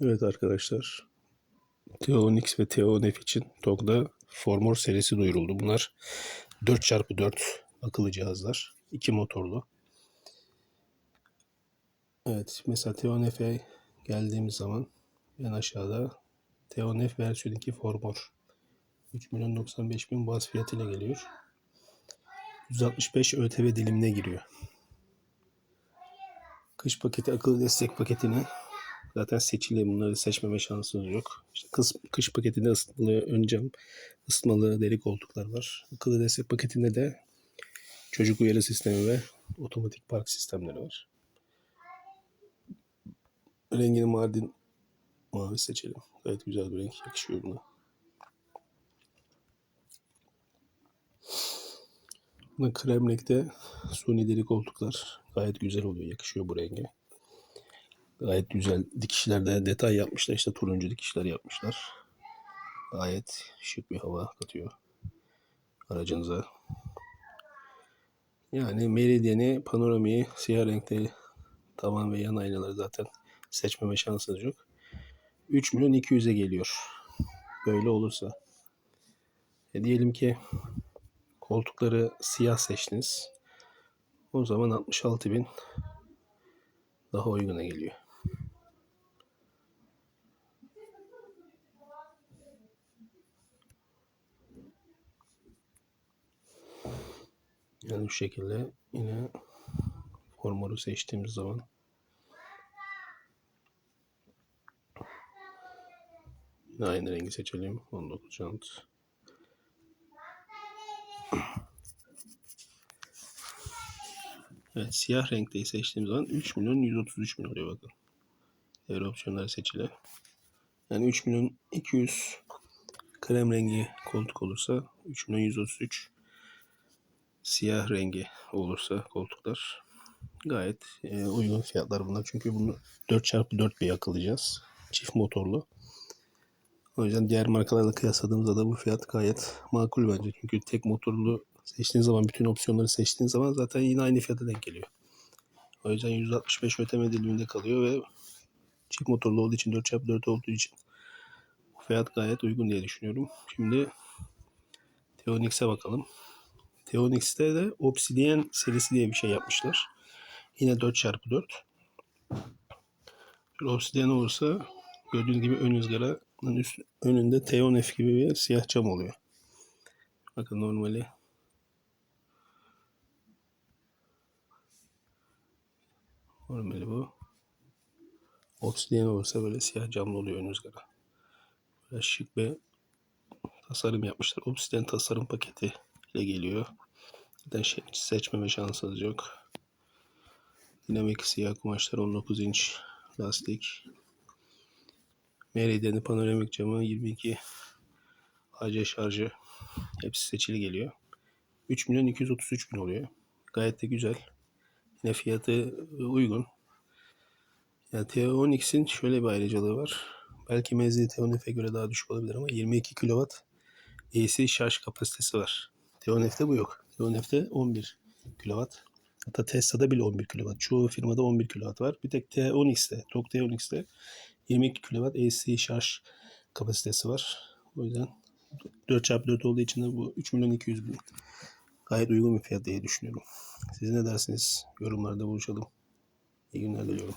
Evet arkadaşlar. Teonix ve Teonef için TOG'da Formor serisi duyuruldu. Bunlar 4x4 akıllı cihazlar. 2 motorlu. Evet mesela Teonef'e geldiğimiz zaman en aşağıda Teonef versiyon 2 Formor. 3 milyon 95 bin baz fiyatıyla geliyor. 165 ÖTV dilimine giriyor. Kış paketi akıllı destek paketini zaten seçili bunları seçmeme şansınız yok. İşte kış, kış paketinde ısıtmalı ön cam, ısıtmalı deri koltuklar var. Akıllı destek paketinde de çocuk uyarı sistemi ve otomatik park sistemleri var. Rengini Mardin mavi seçelim. Gayet güzel bir renk yakışıyor buna. Buna krem renkte suni deri koltuklar gayet güzel oluyor. Yakışıyor bu renge. Gayet güzel dikişlerde detay yapmışlar. İşte turuncu dikişler yapmışlar. Gayet şık bir hava katıyor aracınıza. Yani Meridian'i, Panorami'yi siyah renkte tavan ve yan aynaları zaten seçmeme şansınız yok. 3 milyon 200'e geliyor. Böyle olursa. E diyelim ki koltukları siyah seçtiniz. O zaman 66 bin daha uyguna geliyor. Yani şu şekilde yine formoru seçtiğimiz zaman yine aynı rengi seçelim. 19 jant. Evet siyah renkteyi seçtiğimiz zaman 3 milyon 133 bin oluyor bakın. Diğer opsiyonlar seçili. Yani 3 milyon 200 krem rengi koltuk olursa 3 milyon 133 siyah rengi olursa koltuklar gayet e, uygun fiyatlar bunlar. Çünkü bunu 4x4 bir akıllayacağız. Çift motorlu. O yüzden diğer markalarla kıyasladığımızda da bu fiyat gayet makul bence. Çünkü tek motorlu seçtiğiniz zaman bütün opsiyonları seçtiğiniz zaman zaten yine aynı fiyata denk geliyor. O yüzden 165 ödeme diliminde kalıyor ve çift motorlu olduğu için 4x4 olduğu için bu fiyat gayet uygun diye düşünüyorum. Şimdi Teonix'e bakalım. Teonix'te de Obsidian serisi diye bir şey yapmışlar. Yine 4x4. Şöyle Obsidian olursa gördüğünüz gibi ön ızgaranın üst, önünde Teonef gibi bir siyah cam oluyor. Bakın normali normali bu. Obsidian olursa böyle siyah camlı oluyor ön ızgara. Böyle şık bir tasarım yapmışlar. Obsidian tasarım paketi ile geliyor. Zaten şey, seçmeme şansınız yok. Dinamik siyah kumaşlar 19 inç lastik. Meridian'ı panoramik camı 22 AC şarjı. Hepsi seçili geliyor. 3 milyon 233 bin oluyor. Gayet de güzel. Yine fiyatı uygun. Yani T10X'in şöyle bir ayrıcalığı var. Belki menzili T10F'e göre daha düşük olabilir ama 22 kW AC şarj kapasitesi var. T10F'te bu yok. T10F'te 11 kW. Hatta Tesla'da bile 11 kW. Çoğu firmada 11 kW var. Bir tek T10X'te, TOG T10X'te 22 kW AC şarj kapasitesi var. O yüzden 4x4 olduğu için de bu 3 milyon 200 bin gayet uygun bir fiyat diye düşünüyorum. Siz ne dersiniz? Yorumlarda buluşalım. İyi günler diliyorum.